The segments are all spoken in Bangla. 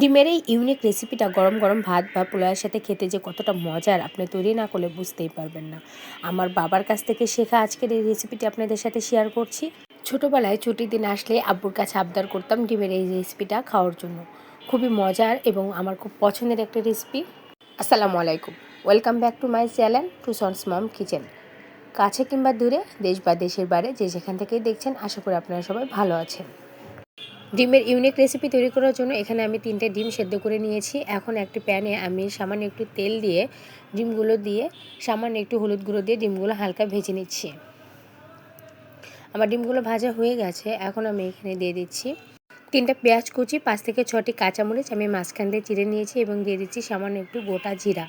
ডিমের এই ইউনিক রেসিপিটা গরম গরম ভাত বা পোলাওয়ের সাথে খেতে যে কতটা মজার আপনি তৈরি না করলে বুঝতেই পারবেন না। আমার বাবার কাছ থেকে শেখা আজকের এই রেসিপিটি আপনাদের সাথে শেয়ার করছি। ছোটোবেলায় ছুটির দিন আসলে আব্বুর কাছে আবদার করতাম ডিমের এই রেসিপিটা খাওয়ার জন্য। খুবই মজার এবং আমার খুব পছন্দের একটা রেসিপি আসসালামু আলাইকুম। Welcome back to my channel two sons mom kitchen কাছে কিংবা দূরে, দেশ বা দেশের বাইরে, যে যেখান থেকেই দেখছেন, আশা করি আপনারা সবাই ভালো আছেন। ডিমের ইউনিক রেসিপি তৈরি করার জন্য এখানে আমি তিনটে ডিম সেদ্ধ করে নিয়েছি। এখন একটি প্যানে আমি সামান্য একটু তেল দিয়ে ডিমগুলো দিয়ে সামান্য একটু হলুদ গুঁড়ো দিয়ে ডিমগুলো হালকা ভেজে নিচ্ছি। আমার ডিমগুলো ভাজা হয়ে গেছে, এখন আমি এখানে দিয়ে দিচ্ছি তিনটা পেঁয়াজ কুচি, পাঁচ থেকে ছটি কাঁচামরিচ আমি মাঝখান দিয়ে চিড়ে নিয়েছি এবং দিয়ে দিচ্ছি সামান্য একটু গোটা জিরা।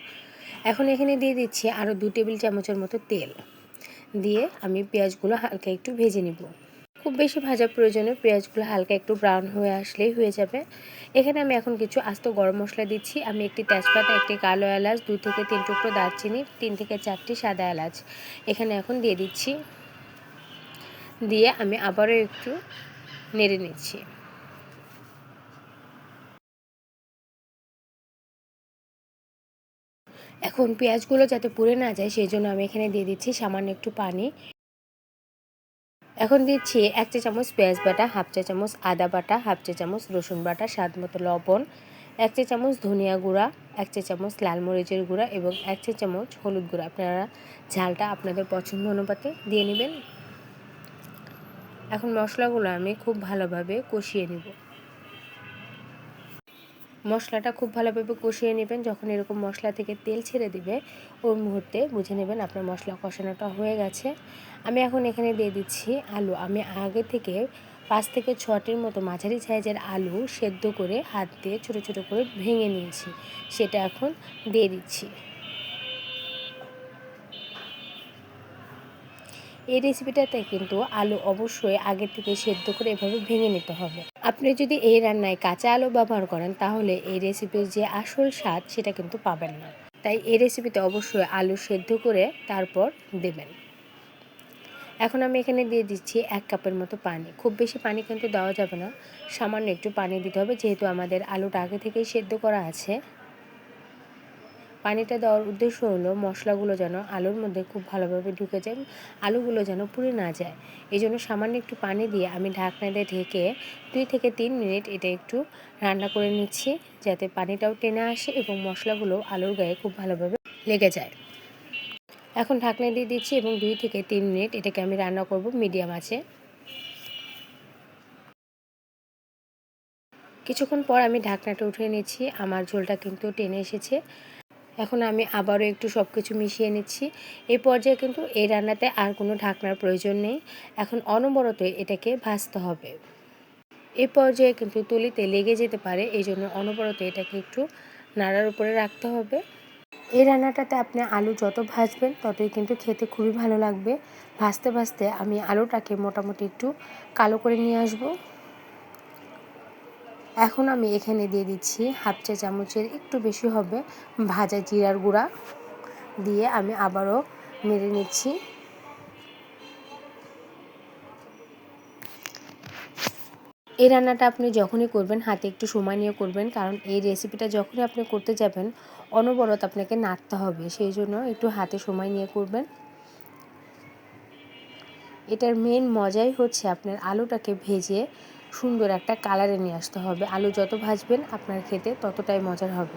এখন এখানে দিয়ে দিচ্ছি আরও দু টেবিল চামচের মতো তেল। দিয়ে আমি পেঁয়াজগুলো হালকা একটু ভেজে নিব। খুব বেশি ভাজা প্রয়োজনে পেঁয়াজগুলো হালকা একটু ব্রাউন হয়ে আসলেই হয়ে যাবে। এখানে আমি এখন কিছু আস্ত গরম মশলা দিচ্ছি। আমি একটি তেজপাতা, একটি কালো এলাচ, দু থেকে তিন টুকরো দারচিনি, তিন থেকে চারটি সাদা এলাচ। এখানে এখন দিয়ে দিচ্ছি। দিয়ে আমি আবারও একটু নেড়ে নিচ্ছি। এখন পেঁয়াজগুলো যাতে পুড়ে না যায়, সেই জন্য আমি এখানে দিয়ে দিচ্ছি সামান্য একটু পানি। এখন দিচ্ছি এক চা চামচ পেঁয়াজ বাটা, হাফ চা চামচ আদা বাটা, হাফ চা চামচ রসুন বাটা, স্বাদ মতো লবণ, এক চা চামচ ধনিয়া গুঁড়া, এক চা চামচ লাল মরিচের গুঁড়া এবং এক চা চামচ হলুদ গুঁড়া। আপনারা ঝালটা আপনাদের পছন্দ অনুপাতে দিয়ে নেবেন। এখন মশলাগুলো আমি খুব ভালোভাবে কষিয়ে নেব। মশলাটা খুব ভালোভাবে কষিয়ে নেবেন। যখন এরকম মশলা থেকে তেল ছেড়ে দিবে, ওই মুহূর্তে বুঝে নেবেন আপনার মশলা কষানোটা হয়ে গেছে। আমি এখন এখানে দিয়ে দিচ্ছি আলু। আমি আগে থেকে পাঁচ থেকে ছটির মতো মাঝারি সাইজের আলু সেদ্ধ করে হাত দিয়ে ছোটো ছোটো করে ভেঙে নিয়েছি। সেটা এখন দিয়ে দিচ্ছি। এই রেসিপিটাতে কিন্তু আলু অবশ্যই আগে থেকে সেদ্ধ করে এভাবে ভেঙে নিতে হবে। আপনি যদি এই রান্নায় কাঁচা আলু ব্যবহার করেন, তাহলে এই রেসিপির যে আসল স্বাদ, সেটা কিন্তু পাবেন না। তাই এই রেসিপিতে অবশ্যই আলু সেদ্ধ করে তারপর দেবেন। এখন আমি এখানে দিয়ে দিচ্ছি এক কাপের মতো পানি। খুব বেশি পানি কিন্তু দেওয়া যাবে না। সামান্য একটু পানি দিতে হবে, যেহেতু আমাদের আলুটা আগে থেকেই সেদ্ধ করা আছে। পানিটা দেওয়ার উদ্দেশ্য হলো মশলাগুলো যেন আলুর মধ্যে খুব ভালোভাবে ঢুকে যায়, আলুগুলো যেন পুড়ে না যায়। এই জন্য সামান্য একটু পানি দিয়ে আমি ঢাকনা দিয়ে ঢেকে দুই থেকে তিন মিনিট এটা একটু রান্না করে নিচ্ছি, যাতে পানিটাও টেনে আসে এবং মশলাগুলো আলুর গায়ে খুব ভালোভাবে লেগে যায়। এখন ঢাকনা দিয়ে দিচ্ছি এবং দুই থেকে তিন মিনিট এটাকে আমি রান্না করব মিডিয়াম আছে কিছুক্ষণ পর আমি ঢাকনাটা উঠিয়ে নিচ্ছি, আমার ঝোলটা কিন্তু টেনে এসেছে। এখন আমি আবারও একটু সব কিছু মিশিয়ে নিচ্ছি। এই পর্যায়ে কিন্তু এই রান্নাতে আর কোনো ঢাকনার প্রয়োজন নেই। এখন অনবরত এটাকে ভাজতে হবে। এই পর্যায়ে কিন্তু তুলিতে লেগে যেতে পারে এই জন্য অনবরত এটাকে একটু নাড়ার উপরে রাখতে হবে। এই রান্নাটাতে আপনি আলু যত ভাজবেন, ততই কিন্তু খেতে খুবই ভালো লাগবে। ভাজতে ভাজতে আমি আলুটাকে মোটামুটি একটু কালো করে নিয়ে আসব। এখন আমি এখানে দিয়ে দিচ্ছি হাফ চা চামচের একটু বেশি হবে ভাজা জিরার গুঁড়া। দিয়ে আমি আবারও মেরে নিচ্ছি। এই রান্নাটা আপনি যখনই করবেন, হাতে একটু সময় নিয়ে করবেন, কারণ এই রেসিপিটা যখনই আপনি করতে যাবেন, অনবরত আপনাকে নাড়তে হবে। সেই জন্য একটু হাতে সময় নিয়ে করবেন। এটার মেন মজাই হচ্ছে আপনার আলুটাকে ভেজে সুন্দর একটা কালারে নিয়ে আসতে হবে। আলু যত ভাজবেন আপনার খেতে ততটাই মজার হবে।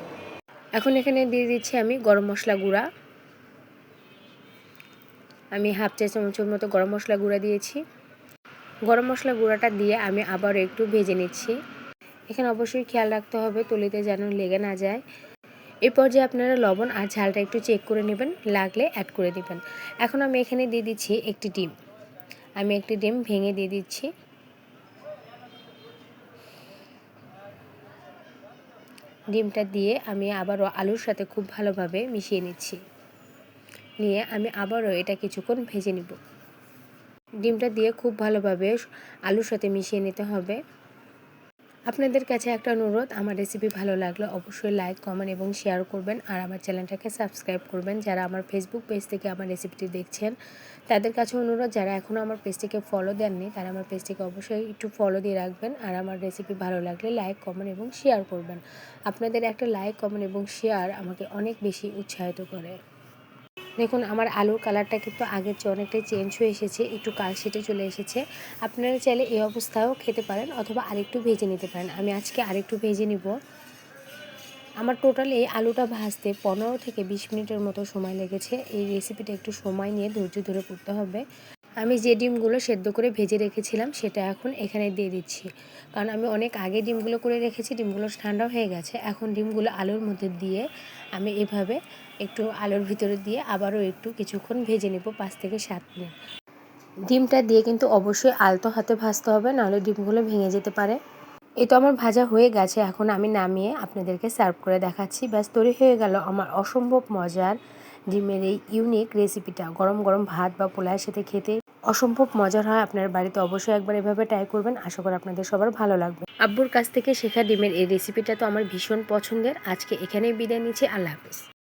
এখন এখানে দিয়ে দিচ্ছি আমি গরম মশলা গুঁড়া। আমি হাফ চা চামচের মতো গরম মশলা গুঁড়া দিয়েছি। গরম মশলা গুঁড়াটা দিয়ে আমি আবারও একটু ভেজে নিচ্ছি। এখানে অবশ্যই খেয়াল রাখতে হবে তলিতে যেন লেগে না যায়। এই পর্যায়ে আপনারা লবণ আর ঝালটা একটু চেক করে নেবেন, লাগলে অ্যাড করে দেবেন। এখন আমি এখানে দিয়ে দিচ্ছি একটি ডিম। আমি একটি ডিম ভেঙে দিয়ে দিচ্ছি। ডিমটা দিয়ে আমি আবারও আলুর সাথে খুব ভালোভাবে মিশিয়ে নিচ্ছি। নিয়ে আমি আবারও এটা কিছুক্ষণ ভেজে নিব। ডিমটা দিয়ে খুব ভালোভাবে আলুর সাথে মিশিয়ে নিতে হবে। আপনাদের কাছে একটা অনুরোধ, আমার রেসিপি ভালো লাগলে অবশ্যই লাইক কমেন্ট এবং শেয়ার করবেন। আর আমার চ্যানেলটাকে সাবস্ক্রাইব করবেন। যারা আমার ফেসবুক পেজ থেকে আমার রেসিপিটি দেখছেন, তাদের কাছে অনুরোধ, যারা এখনও আমার পেজটিকে ফলো দেননি, তারা আমার পেজটিকে অবশ্যই একটু ফলো দিয়ে রাখবেন। আর আমার রেসিপি ভালো লাগলে লাইক কমেন্ট এবং শেয়ার করবেন। আপনাদের একটা লাইক কমেন্ট এবং শেয়ার আমাকে অনেক বেশি উৎসাহিত করে। দেখুন, আমার আলুর কালারটা কিন্তু আগের চেয়ে অনেকটাই চেঞ্জ হয়ে এসেছে। একটু কালশেটে চলে এসেছে। আপনারা চাইলে এই অবস্থায়ও খেতে পারেন অথবা আরেকটু ভেজে নিতে পারেন। আমি আজকে আরেকটু ভেজে নিব। আমার টোটাল এই আলুটা ভাজতে পনেরো থেকে বিশ মিনিটের মতো সময় লেগেছে। এই রেসিপিটা একটু সময় নিয়ে ধৈর্য ধরে করতে হবে। আমি যে ডিমগুলো সেদ্ধ করে ভেজে রেখেছিলাম সেটা এখন এখানে দিয়ে দিচ্ছি। কারণ আমি অনেক আগে ডিমগুলো করে রেখেছি, ডিমগুলো ঠান্ডা হয়ে গেছে। এখন ডিমগুলো আলুর মধ্যে দিয়ে আমি এভাবে একটু আলুর ভিতরে দিয়ে আবারও একটু কিছুক্ষণ ভেজে নেব পাঁচ থেকে সাত মিনিট। ডিমটা দিয়ে কিন্তু অবশ্যই আলতো হাতে ভাজতে হবে, নাহলে ডিমগুলো ভেঙে যেতে পারে। এ তো আমার ভাজা হয়ে গেছে, এখন আমি নামিয়ে আপনাদেরকে সার্ভ করে দেখাচ্ছি। ব্যাস, তৈরি হয়ে গেল আমার অসম্ভব মজার ডিমের এই ইউনিক রেসিপিটা গরম গরম ভাত বা পোলায়ের সাথে খেতে অসম্ভব মজার হয়। আপনার বাড়িতে অবশ্যই একবার এভাবে ট্রাই করবেন। আশা করি আপনাদের সবার ভালো লাগবে। আব্বুর কাছ থেকে শেখা ডিমের এই রেসিপিটা তো আমার ভীষণ পছন্দের। আজকে এখানেই বিদায় নিচ্ছি। আল্লাহ হাফিজ।